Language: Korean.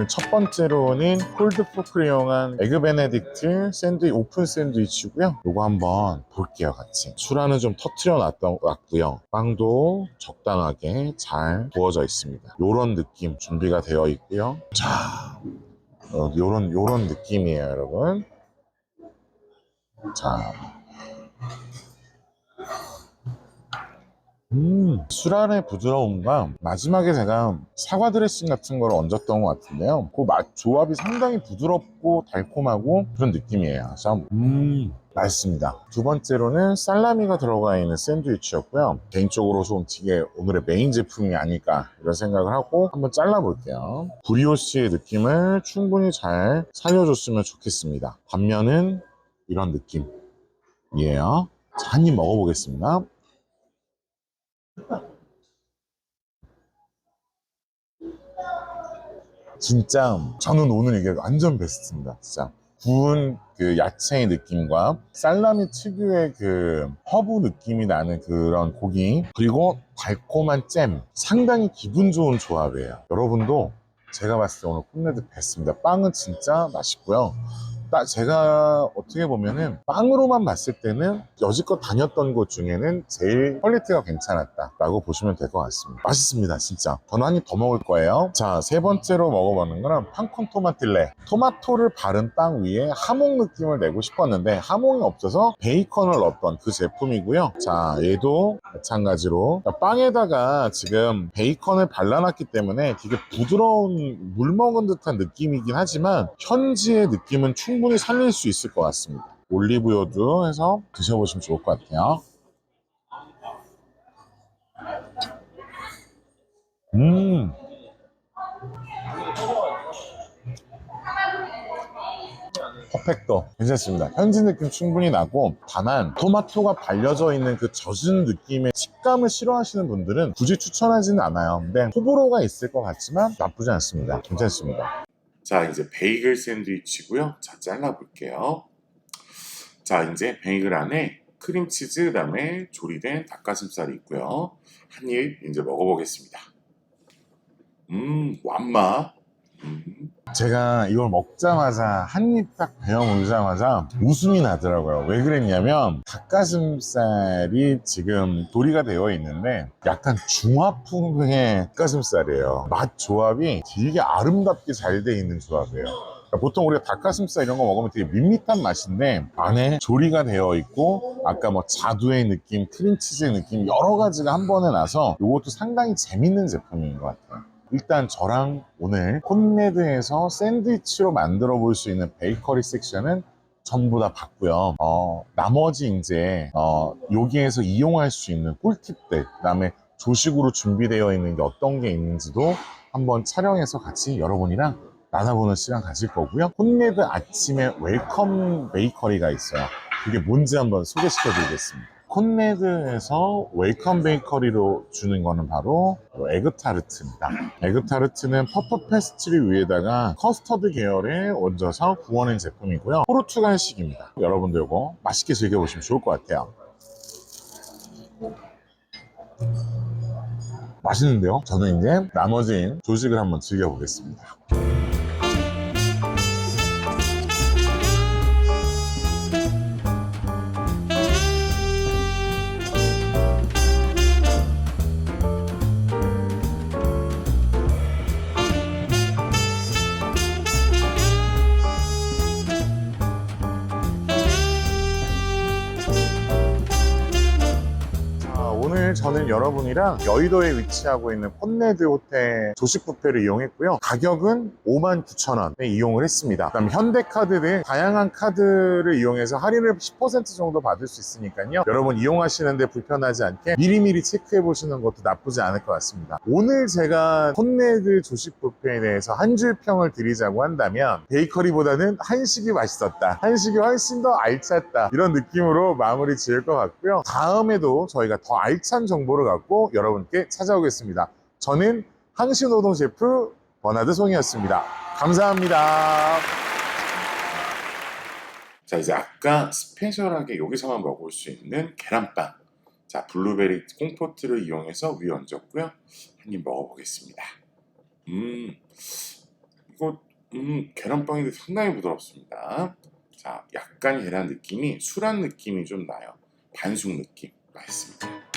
오늘 첫 번째로는 콜드 포크를 이용한 에그 베네딕트 샌드위 오픈 샌드위치고요. 요거 한번 볼게요, 같이. 수라는 좀 터트려 놨고요. 빵도 적당하게 잘 구워져 있습니다. 요런 느낌 준비가 되어 있고요. 자, 어, 요런 요런 느낌이에요, 여러분. 자. 음, 수란의 부드러움과 마지막에 제가 사과 드레싱 같은 걸 얹었던 것 같은데요. 그 맛 조합이 상당히 부드럽고 달콤하고 그런 느낌이에요. 그래서 음, 맛있습니다. 두 번째로는 살라미가 들어가 있는 샌드위치였고요. 개인적으로 좀 되게 오늘의 메인 제품이 아닐까 이런 생각을 하고 한번 잘라볼게요. 브리오시의 느낌을 충분히 잘 살려줬으면 좋겠습니다. 반면은 이런 느낌이에요. 입 먹어보겠습니다. 진짜 저는 오늘 이게 완전 베스트입니다. 진짜 구운 그 야채의 느낌과 살라미 특유의 그 허브 느낌이 나는 그런 고기 그리고 달콤한 잼 상당히 기분 좋은 조합이에요. 여러분도 제가 봤을 때 오늘 콘레드 베스트입니다. 빵은 진짜 맛있고요. 딱 제가 어떻게 보면은 빵으로만 봤을 때는 여지껏 다녔던 곳 중에는 제일 퀄리티가 괜찮았다 라고 보시면 될 것 같습니다. 맛있습니다, 진짜. 입더 먹을 거예요. 자, 세 번째로 먹어보는 거는 팡콘 토마틸레. 토마토를 바른 빵 위에 하몽 느낌을 내고 싶었는데 하몽이 없어서 베이컨을 넣었던 그 제품이고요. 자, 얘도 마찬가지로 빵에다가 지금 베이컨을 발라놨기 때문에 되게 부드러운 물 먹은 듯한 느낌이긴 하지만 현지의 느낌은 충분히 살릴 수 있을 것 같습니다. 올리브유도 해서 드셔보시면 좋을 것 같아요. 음. 퍼펙터 괜찮습니다 현지 느낌 충분히 나고 다만 토마토가 발려져 있는 그 젖은 느낌의 식감을 싫어하시는 분들은 굳이 추천하지는 않아요 근데 호불호가 있을 것 같지만 나쁘지 않습니다 괜찮습니다 자 이제 베이글 샌드위치고요. 자 잘라볼게요. 자 이제 베이글 안에 크림치즈 그 다음에 조리된 닭가슴살이 있고요. 한 입 이제 먹어보겠습니다. 음 완마 음. 제가 이걸 먹자마자 한 입 딱 베어 물자마자 웃음이 나더라고요. 왜 그랬냐면 닭가슴살이 지금 조리가 되어 있는데 약간 중화풍의 닭가슴살이에요. 맛 조합이 되게 아름답게 잘 돼 있는 조합이에요. 그러니까 보통 우리가 닭가슴살 이런 거 먹으면 되게 밋밋한 맛인데 안에 조리가 되어 있고 아까 뭐 자두의 느낌, 크림치즈의 느낌 여러 가지가 한 번에 나서 이것도 상당히 재밌는 제품인 것 같아요. 일단 저랑 오늘 콘레드에서 샌드위치로 만들어 볼 수 있는 베이커리 섹션은 전부 다 봤고요. 어, 나머지 이제 어, 여기에서 이용할 수 있는 꿀팁들, 그다음에 조식으로 준비되어 있는 게 어떤 게 있는지도 한번 촬영해서 같이 여러분이랑 나눠보는 시간 가질 거고요. 콘레드 아침에 웰컴 베이커리가 있어요. 그게 뭔지 한번 소개시켜 드리겠습니다. 콘레드에서 웰컴 베이커리로 주는 거는 바로 에그타르트입니다. 에그타르트는 퍼프 페스트리 위에다가 커스터드 계열에 얹어서 구워낸 제품이고요. 포르투갈식입니다. 여러분들 이거 맛있게 즐겨보시면 좋을 것 같아요. 맛있는데요? 저는 이제 나머지 조식을 한번 즐겨보겠습니다. 오늘 저는 여러분이랑 여의도에 위치하고 있는 폰레드 호텔 조식 뷔페를 이용했고요. 가격은 59,000원에 이용을 했습니다. 그다음 현대카드 등 다양한 카드를 이용해서 할인을 10% 정도 받을 수 있으니까요. 여러분 이용하시는데 불편하지 않게 미리미리 체크해 보시는 것도 나쁘지 않을 것 같습니다. 오늘 제가 폰레드 조식 뷔페에 대해서 한 줄 평을 드리자고 한다면 베이커리보다는 한식이 맛있었다. 한식이 훨씬 더 알찼다. 이런 느낌으로 마무리 지을 것 같고요. 다음에도 저희가 더 알찬 정보를 갖고 여러분께 찾아오겠습니다. 저는 항신노동 셰프 버나드 송이었습니다. 감사합니다. 자, 이제 아까 스페셜하게 여기서만 먹을 수 있는 계란빵. 자, 블루베리 콩포트를 이용해서 위에 얹었고요. 한 입 먹어보겠습니다. 음, 그리고 음, 계란빵인데 상당히 부드럽습니다. 자, 약간 계란 느낌이 술한 느낌이 좀 나요. 반숙 느낌. 맛있습니다.